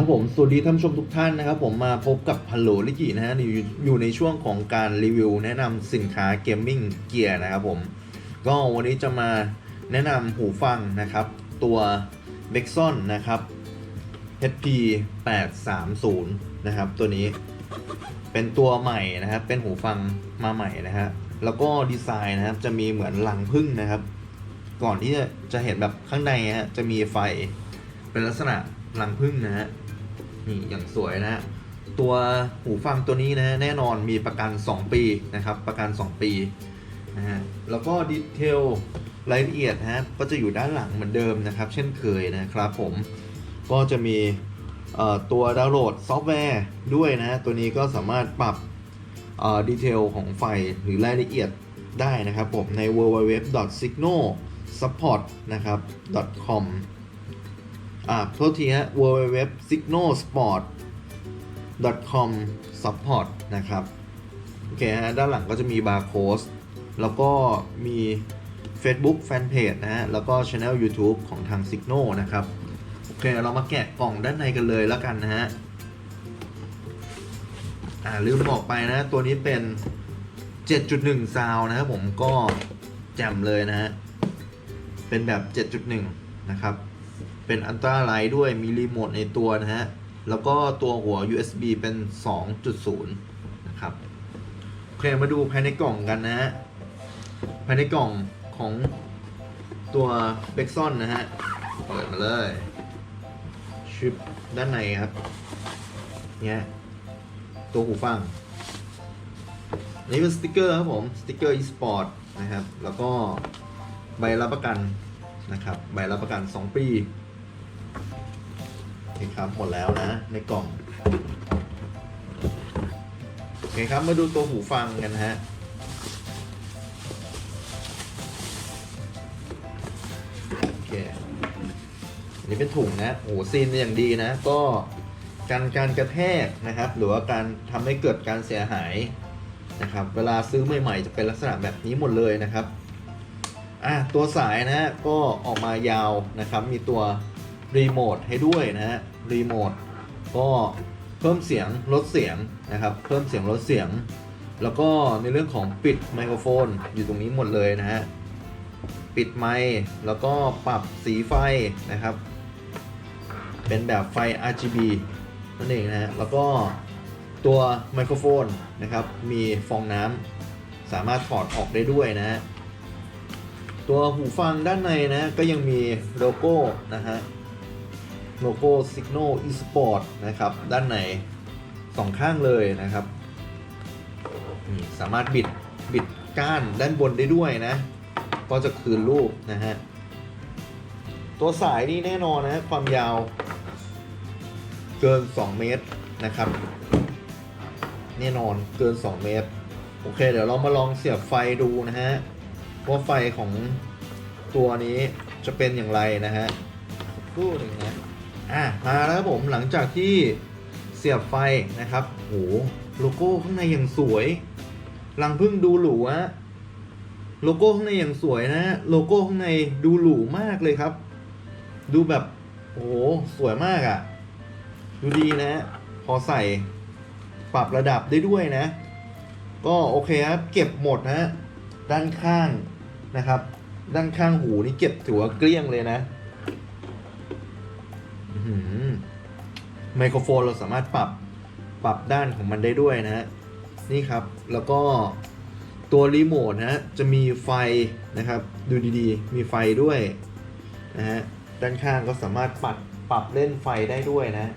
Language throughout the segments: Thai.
ครับผม สวัสดีท่านผู้ชมทุกท่านนะครับ ผมมาพบกับฮัลโหลลิกินะฮะอยู่อยู่ในช่วงของการรีวิว แนะนำสินค้าเกมมิ่งเกียร์นะครับผม ก็วันนี้จะมาแนะนำหูฟังนะครับ ตัว b e x o n นะครับ HP 830นะครับ ตัวนี้เป็นตัวใหม่นะครับ เป็นหูฟังมาใหม่นะฮะแล้วก็ดีไซน์นะครับจะมีเหมือนหลังพึ่งนะครับ ก่อนที่จะจะเห็นแบบข้างในฮะจะมีไฟเป็นลักษณะรังผึ้งนะฮะ นี่อย่างสวยนะฮะตัวหูฟังตัวนี้นะแน่นอนมีประกัน 2 ปีนะครับ ประกัน 2 ปีนะฮะแล้วก็ดีเทลรายละเอียดนะฮะก็จะอยู่ด้านหลังเหมือนเดิมนะครับ เช่นเคยนะครับผมก็จะมีตัวดาวน์โหลดซอฟต์แวร์ด้วยนะฮะตัวนี้ก็สามารถปรับดีเทลของไฟหรือรายละเอียดได้นะครับผมใน www.signal support นะครับ .com อ่าโทษทีฮะ www signalsport com support นะครับ โอเคฮะ ด้านหลังก็จะมีบาร์โค้ดแล้วก็มี Facebook Fanpage นะฮะ แล้วก็ Channel YouTube ของทาง Signal นะครับ โอเค เรามาแกะกล่องด้านในกันเลยแล้วกันนะฮะ อ่า ลืมบอกไปนะ ตัวนี้เป็น 7.1 ซาวนะครับผมก็แจ่มเลยนะฮะ เป็นแบบ 7.1 นะครับ เป็นอันตราไลท์ด้วยมีรีโมทในตัวนะฮะ แล้วก็ตัวหัว USB เป็น 2.0 นะครับ โอเคมาดูภายในกล่องกันนะฮะ ภายในกล่องของตัวเบ x ซอนนะฮะ เปิดมาเลย ชิปด้านในครับเนี่ยตัวหูฟังนนี้เป็นสติกเกอร์ครับผม สติกเกอร์ eSport นะครับ แล้วก็ใบรับประกันนะครับ ใบรับประกัน 2 ปี เคครับ หมดแล้วนะ ในกล่อง โอเคครับ มาดูตัวหูฟังกันฮะ โอเค อันนี้เป็นถุงนะโอ้โหซีนอย่างดีนะ ก็การการกระแทกนะครับ หรือว่าการทำให้เกิดการเสียหายนะครับ เวลาซื้อใหม่ๆ จะเป็นลักษณะแบบนี้หมดเลยนะครับอะตัวสายนะก็ออกมายาวนะครับ มีตัวรีโมทให้ด้วยนะฮะ รีโมทก็เพิ่มเสียงลดเสียงนะครับ เพิ่มเสียงลดเสียง แล้วก็ในเรื่องของปิดไมโครโฟนอยู่ตรงนี้หมดเลยนะฮะปิดไมค์แล้วก็ปรับสีไฟนะครับ เป็นแบบไฟ RGB นั่นเองนะฮะแล้วก็ตัวไมโครโฟนนะครับ มีฟองน้ำสามารถถอดออกได้ด้วยนะฮะตัวหูฟังด้านในนะก็ยังมีโลโก้นะฮะ โลโก้ Signal eSport นะครับ ด้านในสองข้างเลยนะครับนี่สามารถบิดบิดก้านด้านบนได้ด้วยนะ ก็จะคืนรูปนะฮะ ตัวสายนี่แน่นอนนะความยาวเกิน 2 เมตรนะครับ แน่นอนเกิน 2 เมตร โอเค เดี๋ยวเรามาลองเสียบไฟดูนะฮะ ว่าไฟของตัวนี้จะเป็นอย่างไรนะฮะกครู่หนึ่งนะ อะมาแล้วครับผมหลังจากที่เสียบไฟนะครับโหโลโก้ข้างในอย่างสวยรังพึ่งดูหรูฮะโลโก้ข้างในอย่างสวยนะโลโก้ข้างในดูหรูมากเลยครับ ดูแบบโอ้โหสวยมากอะ่ะ ดูดีนะ พอใส่ปรับระดับได้ด้วยนะ ก็โอเคครับเก็บหมดนะด้านข้างนะครับ ด้านข้างหูนี่เก็บถือว่าเกลี้ยงเลยนะ ไมโครโฟนเราสามารถปรับปรับด้านของมันได้ด้วยนะฮะนี่ครับแล้วก็ตัวรีโมทนะฮะจะมีไฟนะครับ ดูดีๆ มีไฟด้วยนะฮะด้านข้างก็สามารถปรับปรับเล่นไฟได้ด้วยนะ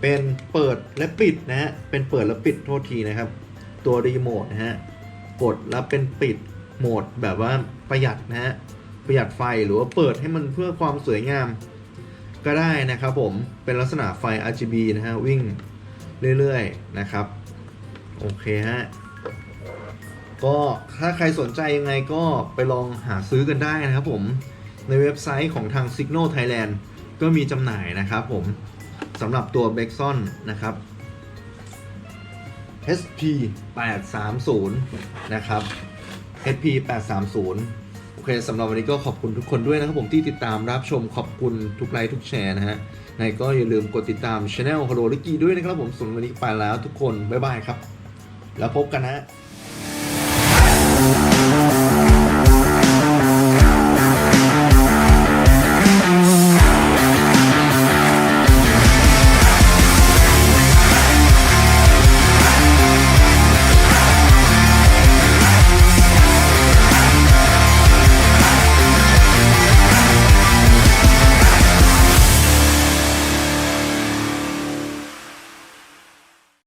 เป็นเปิดและปิดนะฮะเป็นเปิดและปิดโทษทีนะครับ ตัวรีโมทนะฮะกดแล้วเป็นปิดโหมดแบบว่าประหยัดนะฮะ ประหยัดไฟหรือว่าเปิดให้มันเพื่อความสวยงาม ก็ได้นะครับผมเป็นลักษณะไฟ RGB นะฮะวิ่งเรื่อยๆนะครับ โอเคฮะก็ถ้าใครสนใจยังไงก็ไปลองหาซื้อกันได้นะครับผมในเว็บไซต์ของทาง Signal Thailand ก็มีจำหน่ายนะครับผมสำหรับตัว b e x o n นะครับ HP 830นะครับ HP 830 โอเคสำหรับวันนี้ก็ขอบคุณทุกคนด้วยนะครับผมที่ติดตามรับชมขอบคุณทุกไลค์ทุกแชร์นะฮะในก็อย่าลืมกดติดตามช anel ฮัลโหลลิกกี้ด้วยนะครับผมส่วนวันนี้ไปแล้วทุกคนบ๊ายบายครับ แล้วพบกันนะ